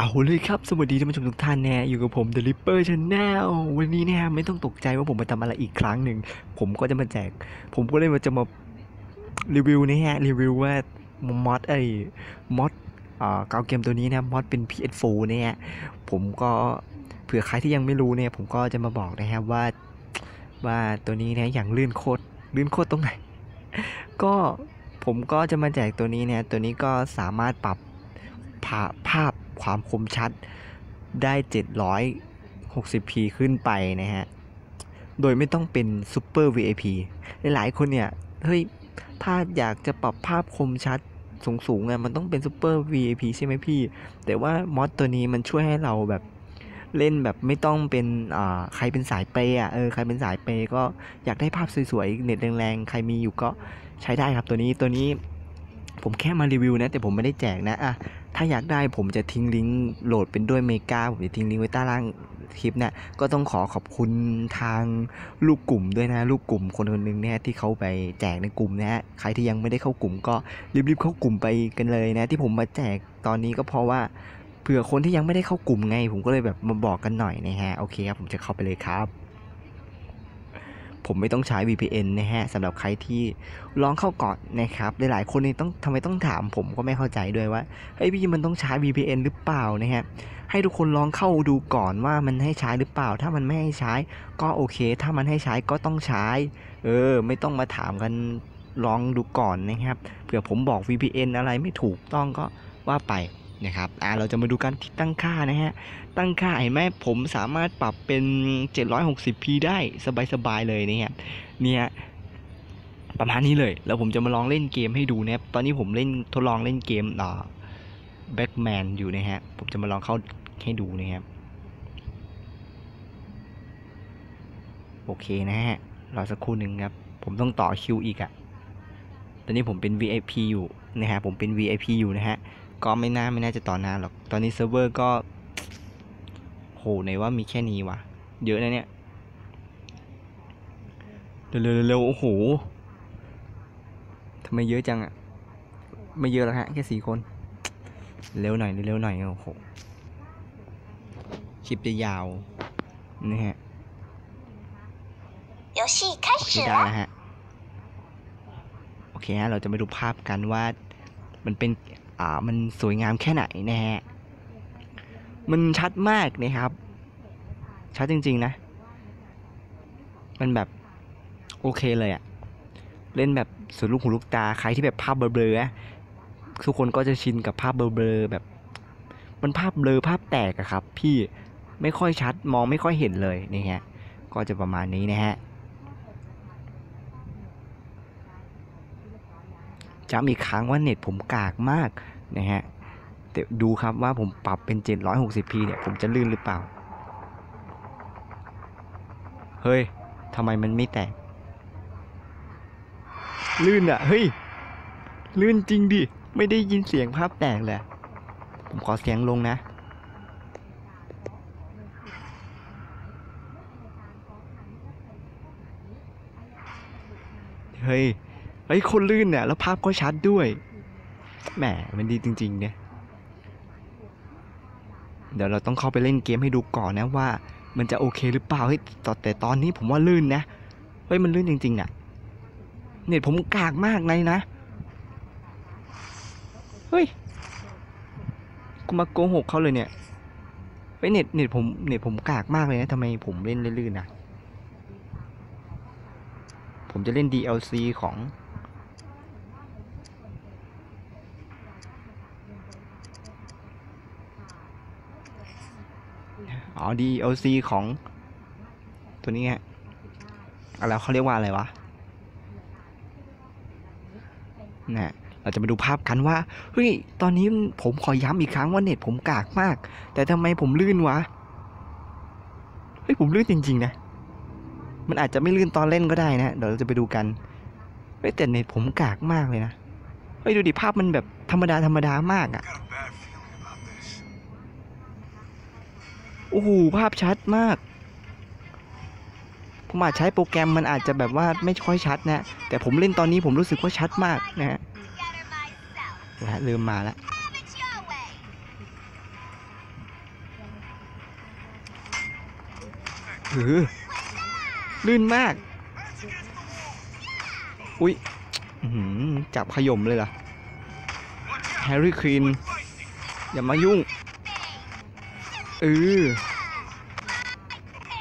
เอาเลยครับ สวัสดีท่านผู้ชมทุกท่านแน่อยู่กับผม The Ripper Channel วันนี้นะฮะไม่ต้องตกใจว่าผมมาทำอะไรอีกครั้งหนึ่ง ผมก็จะมาแจก ผมก็เลยมาจะมารีวิวนะฮะ รีวิวว่ามอดไอ้มอดอ่าเกาเกมตัวนี้นะมอดเป็น PS4 เนี่ย ผมก็เผื่อใครที่ยังไม่รู้เนี่ย ผมก็จะมาบอกนะฮะว่าว่าตัวนี้นะอย่างลื่นโคตรลื่นโคตรตรงไหน ก็ผมก็จะมาแจกตัวนี้เนี่ยตัวนี้ก็สามารถปรับภาพ ความคมชัดได้ 760p ขึ้นไปนะฮะ โดยไม่ต้องเป็น Super VIP หลายๆคนเนี่ย เฮ้ย ถ้าอยากจะปรับภาพคมชัดสูงๆอะมันต้องเป็น Super VIP ใช่ไหมพี่ แต่ว่ามอดตัวนี้มันช่วยให้เราแบบเล่นแบบไม่ต้องเป็นอ่าใครเป็นสายเปย์อะเออใครเป็นสายเปย์ก็อยากได้ภาพสวยๆเน็ตแรงๆ ใครมีอยู่ก็ใช้ได้ครับตัวนี้ตัวนี้ผมแค่มารีวิวนะ แต่ผมไม่ได้แจกนะอะ ถ้าอยากได้ผมจะทิ้งลิงก์โหลดเป็นด้วยเมกาผมจะทิ้งลิงก์ไว้ใต้ล่างคลิปเนะก็ต้องขอขอบคุณทางลูกกลุ่มด้วยนะลูกกลุ่มคนคนหนึ่งเนี่ยที่เขาไปแจกในกลุ่มนะฮะใครที่ยังไม่ได้เข้ากลุ่มก็รีบๆเข้ากลุ่มไปกันเลยนะ ที่ผมมาแจกตอนนี้ก็เพราะว่าเผื่อคนที่ยังไม่ได้เข้ากลุ่มไง ผมก็เลยแบบมาบอกกันหน่อยนะฮะโอเคครับผมจะเข้าไปเลยครับ ผมไม่ต้องใช้ VPN นะฮะสำหรับใครที่ลองเข้าก่อนนะครับหลายๆคนนี่ต้องทำไมต้องถามผมก็ไม่เข้าใจด้วยว่าเฮ้ยพี่มันต้องใช้ VPN หรือเปล่านะฮะให้ทุกคนลองเข้าดูก่อนว่ามันให้ใช้หรือเปล่า ถ้ามันไม่ให้ใช้ก็โอเค ถ้ามันให้ใช้ก็ต้องใช้ เออ ไม่ต้องมาถามกันลองดูก่อนนะครับเผื่อผมบอก VPN อะไรไม่ถูกต้องก็ว่าไป นะครับอ่าเราจะมาดูกันที่ตั้งค่านะฮะ ตั้งค่าเห็นไหมผมสามารถปรับเป็น 760p ได้สบายๆเลยเนี่ยเนี่ยประมาณนี้เลย แล้วผมจะมาลองเล่นเกมให้ดูนะครับ ตอนนี้ผมเล่นทดลองเล่นเกมอ่าแบ็กแมนอยู่นะฮะ ผมจะมาลองเข้าให้ดูนะครับ โอเคนะฮะ รอสักครู่หนึ่งครับ ผมต้องต่อคิวอีกอะตอนนี้ผมเป็น VIP อยู่นะฮะ ผมเป็น VIP อยู่นะฮะ ก็ไม่น่าไม่น่าจะต่อนานหรอก ตอนนี้เซิร์ฟเวอร์ก็ โหไหนว่ามีแค่นี้วะ เยอะนะเนี่ย เร็วเร็วโอ้โหทำไมเยอะจังอะไม่เยอะหรอกฮะ แค่สี่คน เร็วหน่อยเร็วหน่อยโอ้โหคลิปจะยาวนี่ฮะโอเคได้แล้วฮะ โอเคฮะ เราจะไปดูภาพกันว่า มันเป็น อ่ามันสวยงามแค่ไหนนะฮะมันชัดมากนะครับ ชัดจริง ๆ นะ มันแบบโอเคเลยอะเล่นแบบสุดลูกหูลูกตาใครที่แบบภาพเบลอๆทุกคนก็จะชินกับภาพเบลอๆแบบ มันภาพเบลอภาพแตกอะครับ พี่ไม่ค่อยชัดมองไม่ค่อยเห็นเลยนี่ฮะก็จะประมาณนี้นะฮะ จำอีกครั้งว่าเน็ตผมกากมากนะฮะแต่ดูครับว่าผมปรับเป็น 760p เนี่ยผมจะลื่นหรือเปล่า เฮ้ยทำไมมันไม่แตก ลื่นอะเฮ้ย ลื่นจริงดิ ไม่ได้ยินเสียงภาพแตกเลย ผมขอเสียงลงนะ เฮ้ย เฮ้ยคนลื่นเนี่ยแล้วภาพก็ชัดด้วย แหมมันดีจริง ๆ เนี่ย เดี๋ยวเราต้องเข้าไปเล่นเกมให้ดูก่อนนะว่า มันจะโอเคหรือเปล่าเฮ้ยแต่แต่ตอนนี้ผมว่าลื่นนะ เฮ้ยมันลื่นจริงๆน่ะ เน็ตผมกากมากเลยนะ เฮ้ย กูมาโกหกเขาเลยเนี่ยเฮ้ยเน็ตเน็ตผมเน็ตผมกากมากเลยนะทำไมผมเล่นลื่นๆนะผมจะเล่น DLC ของ อ๋อ DLC ของตัวนี้ฮะอะไรเขาเรียกว่าอะไรวะนะเราจะมาดูภาพกันว่า เฮ้ย ตอนนี้ผมขอย้ำอีกครั้งว่าเน็ตผมกากมาก แต่ทำไมผมลื่นวะ เฮ้ย ผมลื่นจริง ๆ นะ มันอาจจะไม่ลื่นตอนเล่นก็ได้นะ เดี๋ยวเราจะไปดูกัน เฮ้ย แต่เน็ตผมกากมากเลยนะ เฮ้ย ดูดิภาพมันแบบธรรมดาธรรมดามากอะ่ะ โอ้โหภาพชัดมาก ผมอาจใช้โปรแกรมมันอาจจะแบบว่าไม่ค่อยชัดนะ แต่ผมเล่นตอนนี้ผมรู้สึกว่าชัดมากนะฮะเริ่มมาละเออลื่นมาก อุ้ยจับขยมเลยล่ะแฮร์รี่ควีนอย่ามายุ่ง เออ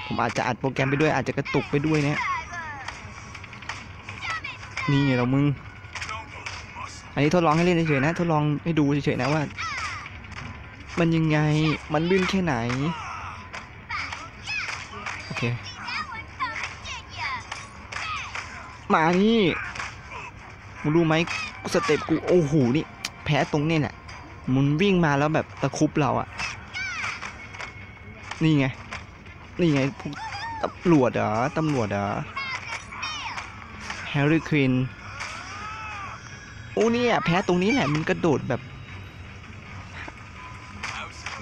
ผมอาจจะอัดโปรแกรมไปด้วยอาจจะกระตุกไปด้วยเนี่ย นี่ไงเรามึง อันนี้ทดลองให้เล่นเฉยๆนะ ทดลองให้ดูเฉยๆนะว่า มันยังไง มันลื่นแค่ไหน โอเค มานี่มึงรู้ไหมสเต็ปกู โอ้โห นี่ แพ้ตรงเนี่ยแหละมันวิ่งมาแล้วแบบตะครุบเราอะ นี่ไง นี่ไงพวกตำรวจเหรอตำรวจเหรอแฮร์รี่ควินโอ้เนี่ยแพ้ตรงนี้แหละมันกระโดดแบบ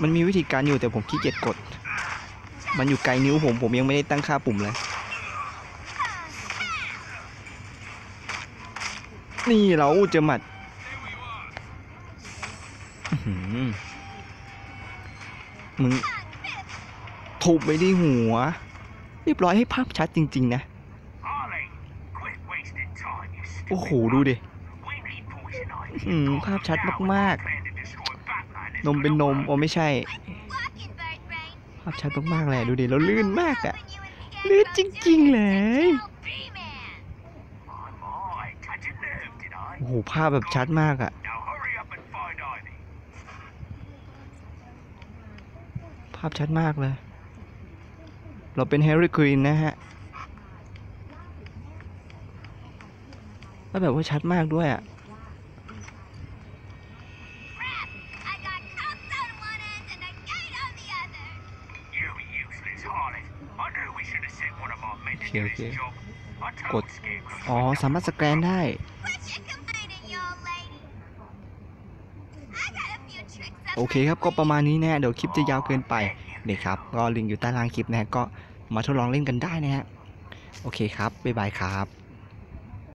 มันมีวิธีการอยู่แต่ผมขี้เกียจกด มันอยู่ไกลนิ้วผมผมยังไม่ได้ตั้งค่าปุ่มเลย นี่เราเจอหมัดมึง ถูกไปที่หัว เรียบร้อยให้ภาพชัดจริง ๆ นะ โอ้โห ดูดิ We need poison ivy. อืมภาพชัดมากๆ นมเป็นนม โอ้ไม่ใช่ ภาพชัดมากๆเลยดูดิแล้วลื่นมากอะลื่นจริง ๆ เลยโอ้โหภาพแบบชัดมากอะภาพชัดมากเลย เราเป็นแฮร์รี่ควีนนะฮะ แล้วแบบว่าชัดมากด้วยอะ You useless harlot. I knew we should have sent one of our men to Okay, do okay. this job. I Good. told Scarecrow. อ๋อ สามารถสแกนได้โอเคครับ ก็ประมาณนี้นะเดี๋ยวคลิปจะยาวเกินไปเด็กครับ ก็ลิงก์อยู่ใต้ล่างคลิปนะฮะก็ มาทดลองเล่นกันได้นะฮะ โอเคครับ บ๊ายบายครับ